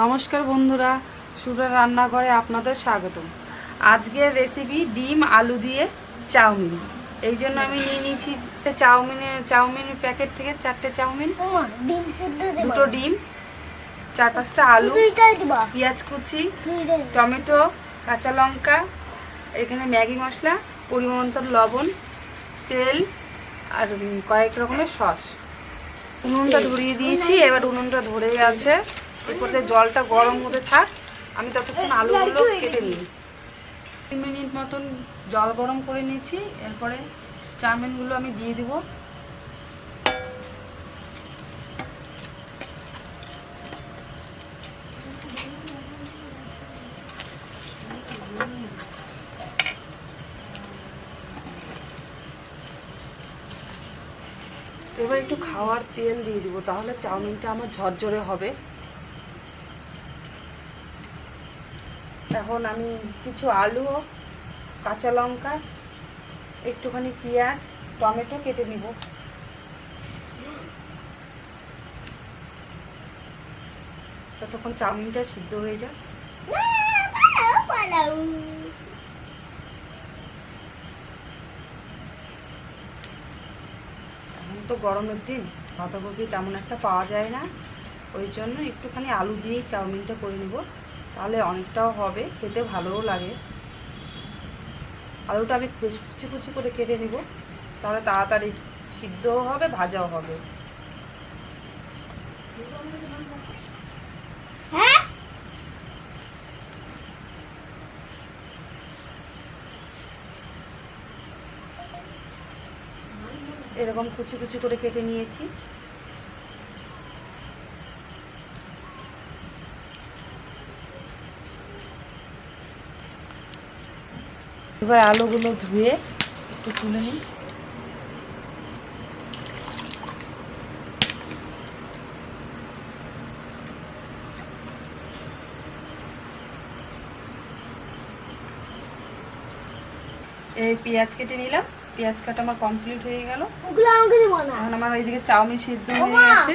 নমস্কার বন্ধুরা সুরা রান্নাঘরে আপনাদের স্বাগতম আজকের রেসিপি ডিম আলু দিয়ে চাউমিন এই জন্য আমি নিয়ে নিয়েছি চাউমিনের চাউমিনের প্যাকেট থেকে চারটে চাউমিন। দুটো ডিম চার পাঁচটা আলু? পেঁয়াজ কুচি? টমেটো কাঁচা লঙ্কা এখানে ম্যাগি মশলা পরিমাণ লবণ তেল আর কয়েক রকমের সস। উনুনটা ধরিয়ে দিয়েছি এবার উনুনটা ধরে আছে। এরপরে জলটা গরম হতে থাক আমি ততক্ষণ আলুগুলো কেটে নিই। তিন মিনিট মতন জল গরম করে নিয়েছি এরপরে চাউমিনগুলো আমি দিয়ে দিব। এবার একটু খাওয়ার তেল দিয়ে দিব, তাহলে চাউমিনটা আমার ঝরঝরে হবে। এখন আমি কিছু আলু, কাঁচা লঙ্কা, একটুখানি পেঁয়াজ, টমেটো কেটে নিব। ততক্ষণ চাউমিনটা সিদ্ধ হয়ে যায় না, পালাও, পালাও। এখন তো গরমের দিন, বাঁধাকপি তেমন একটা পাওয়া যায় না। ওই জন্য একটুখানি আলু দিয়েই চাউমিনটা করে নেব। তাহলে অনেকটাও হবে, খেতে ভালোও লাগে। আলুটা আমি কুচি কুচি করে কেটে নেব। তাহলে তাড়াতাড়ি সিদ্ধও হবে, ভাজাও হবে। হ্যাঁ? এরকম কুচি কুচি করে কেটে নিয়েছি। এবার আলুগুলো ধুয়ে একটু তুলে নিই। এই পেঁয়াজ কেটে নিলাম। পেঁয়াজ কাটা আমার কমপ্লিট হয়ে গেল। এখন আমার এইদিকে চাউমিন সিদ্ধ হয়ে গেছে।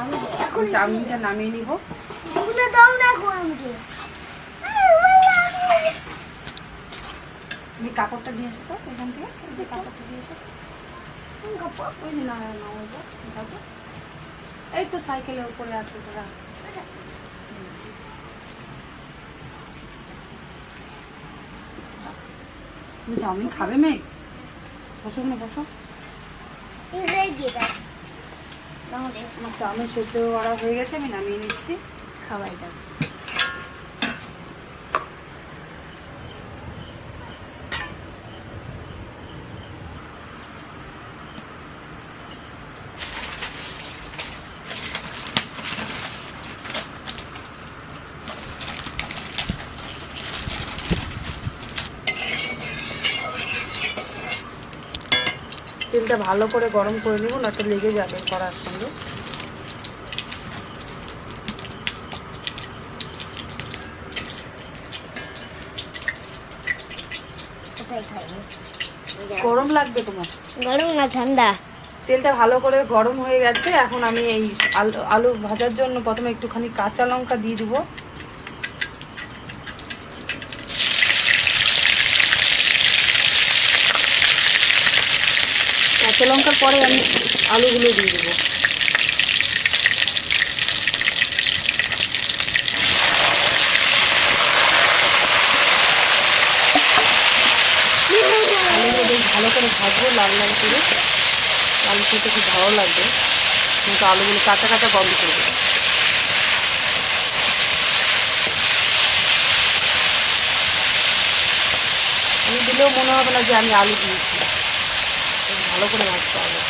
আমি চাউমিনটা নামিয়ে নিব। তুমি কাপড়টা দিয়ে এসো তো এখান থেকে। কাপড়টা দিয়ে ওই এই তো সাইকেলের উপরে আছে তোরা চাউমিন খাবে মেয়ে? বসো না বসো আমার চাউমিন সেদ্ধ করা হয়ে গেছে আমি নামিয়ে নিচ্ছি খাওয়াই দাও। তেলটা ভালো করে গরম করে নেব না তো লেগে যাবে করার সঙ্গে। গরম লাগবে তোমার? গরম না ঠান্ডা? তেলটা ভালো করে গরম হয়ে গেছে এখন আমি এই আলু আলু ভাজার জন্য প্রথমে একটুখানি কাঁচা লঙ্কা দিয়ে দিব। কাঁচা লঙ্কার পরে আমি আলুগুলো দিয়ে দেবো। আলুগুলো বেশ ভালো করে ভাজবো লাল লাল করে। আলু খেতে খুব ভালো লাগবে। কিন্তু আলুগুলো কাঁচা কাঁচা গন্ধ করবে। আমি দিলেও মনে হবে না যে আমি আলু দিয়েছি। ভালো করে ভাজতে হবে।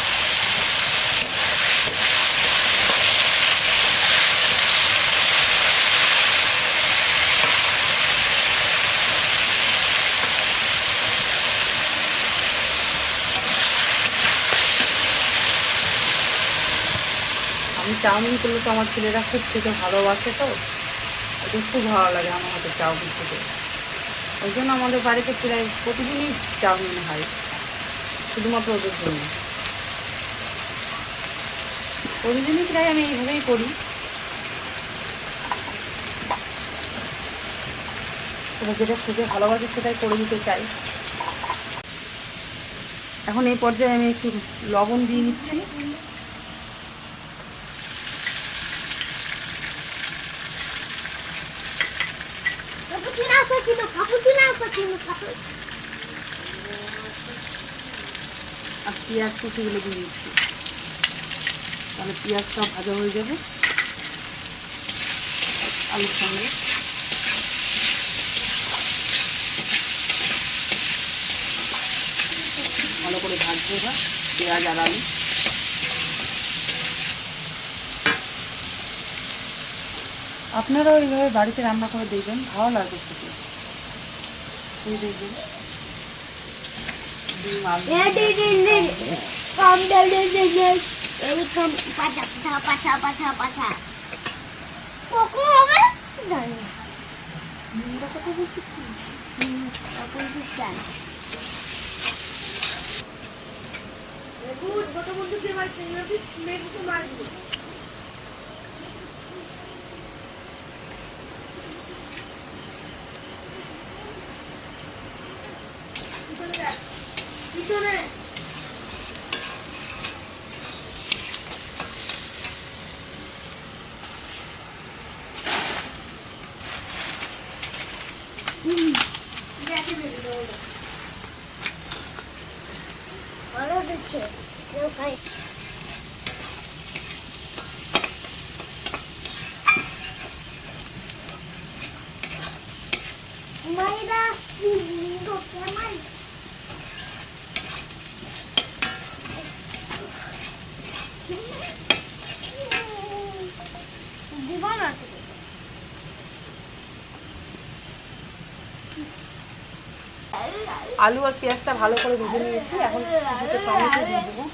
আমি চাউমিন করলে তো আমার ছেলেরা খুব খেতে ভালোবাসে তো। ওদের খুব ভালো লাগে আমার হাতে চাউমিন খেতে। ওই জন্য আমাদের বাড়িতে প্রায় প্রতিদিনই চাউমিন হয়। শুধুমাত্র ওদের জন্য। প্রতিদিনই প্রায় আমি এইভাবেই করি। ওরা যেটা খেতে ভালোবাসে সেটাই করে দিতে চাই। এখন এই পর্যায়ে আমি একটু লবণ দিয়ে দিচ্ছি Cappuccino assassino, cappuccino assassino, cappuccino. আর পেঁয়াজ কুচিগুলো দিয়ে দিচ্ছি। তাহলে পেঁয়াজটাও ভাজা হয়ে যাবে। আলুর সঙ্গে। ভালো করে ভাজতে হবে পেঁয়াজ আর আলু। আপনারাও এইভাবে বাড়িতে রান্না করে দেখবেন, ভালো লাগবে খেতে। দেখবেন। এরকম পাছা পাছা পাছা পাছা পাছা কখন হবে জানি না কথা বলছি কি হুম, তখন কি জানি ভালো দিচ্ছে কেউ খাই মাইরা লিঙ্গো কেমন দিবা না আলু আর পেঁয়াজটা ভালো করে ভেজে নিয়েছি। এখন টমেটো দিয়ে দেবো।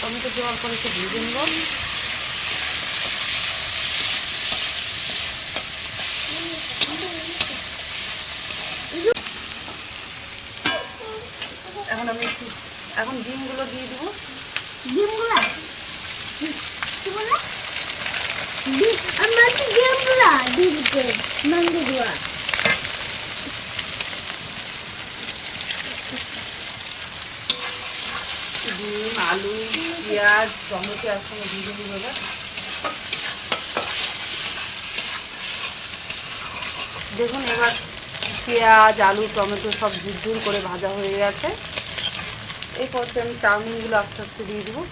টমেটো দেওয়ার পরে একটু ভেজে নেব। এখন আমি এখন ডিমগুলো দিয়ে দেবো। ডিমগুলা? ডিম আলু পেঁয়াজ টমেটো একসঙ্গে দিয়ে দেবো দেখুন এবার পেঁয়াজ, আলু, টমেটো সব ঝুরঝুর করে ভাজা হয়ে গেছে। এরপর আমি চাউমিনগুলো আস্তে আস্তে দিয়ে দেবো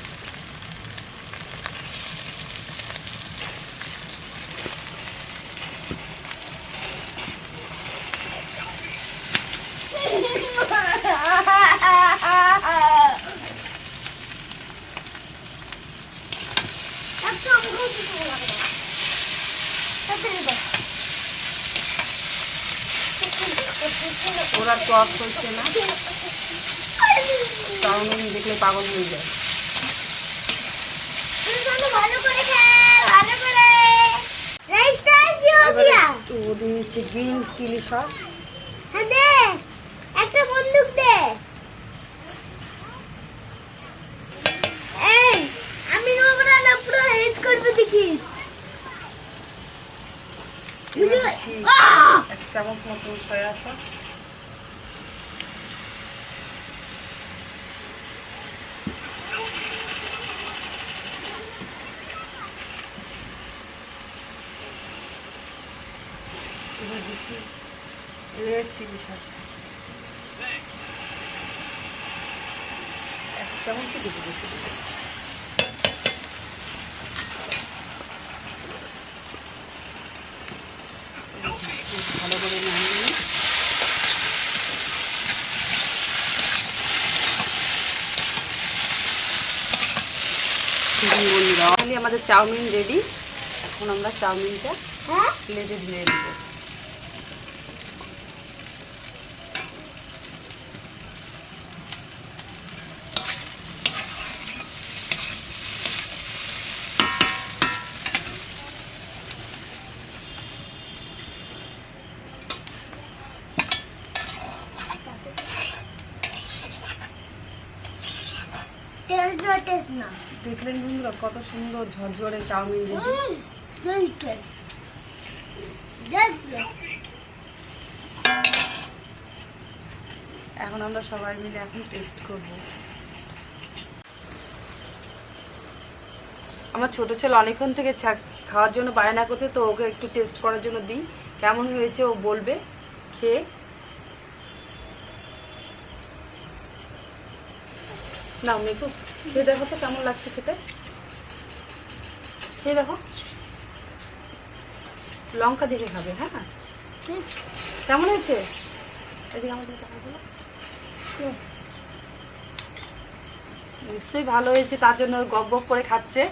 একটু আমাকে কিছু লাগবে তাড়াতাড়ি দাও ওরা টক হচ্ছে না। চাউমিন দেখলে পাগল হয়ে যায়। ভালো করে খায় ভালো করে রাইসটা কি এবারে হবে একটু দিয়ে দিচ্ছি গ্রিন চিলি সস হ্যাঁ দে একটা বন্দুক দে এই আমি নোংরা না পুরো হেড করব দেখিস এবার দিচ্ছি! এক চামচ মতো সয়া সস এবার দিচ্ছি রেড চিলি এক চামচই দিতে বেশি দিতে ভালো করে নামিয়ে নিই। দেখুন বন্ধুরা অলরেডি আমাদের চাউমিন রেডি এখন আমরা চাউমিনটা প্লেটে ধুয়ে দিব না দেখলেন বন্ধুরা, কত সুন্দর ঝরঝরে চাউমিন। এখন আমরা সবাই মিলে এখন টেস্ট করব। আমার ছোট ছেলে অনেকক্ষণ থেকে খাওয়ার জন্য বায়না করতে তো ওকে একটু টেস্ট করার জন্য দিই। কেমন হয়েছে ও বলবে? খেয়ে। না মেকু খেয়ে দেখো তো কেমন লাগছে খেতে। দেখো। লঙ্কা দেখে খাবে হ্যাঁ? কেমন হয়েছে? এদিকে আমাদের নিশ্চয়ই ভালো হয়েছে, তার জন্য গপ গপ করে খাচ্ছে।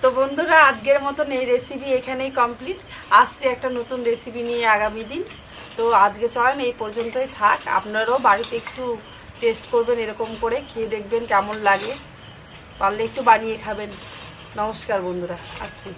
তো বন্ধুরা, আজকের মতন এই রেসিপি এখানেই কমপ্লিট আসছে একটা নতুন রেসিপি নিয়ে আগামী দিন। তো আজকে চলেন এই পর্যন্তই থাক। আপনারাও বাড়িতে একটু টেস্ট করবেন, এরকম করে খেয়ে দেখবেন কেমন লাগে। পারলে একটু বানিয়ে খাবেন। নমস্কার বন্ধুরা, আসছি।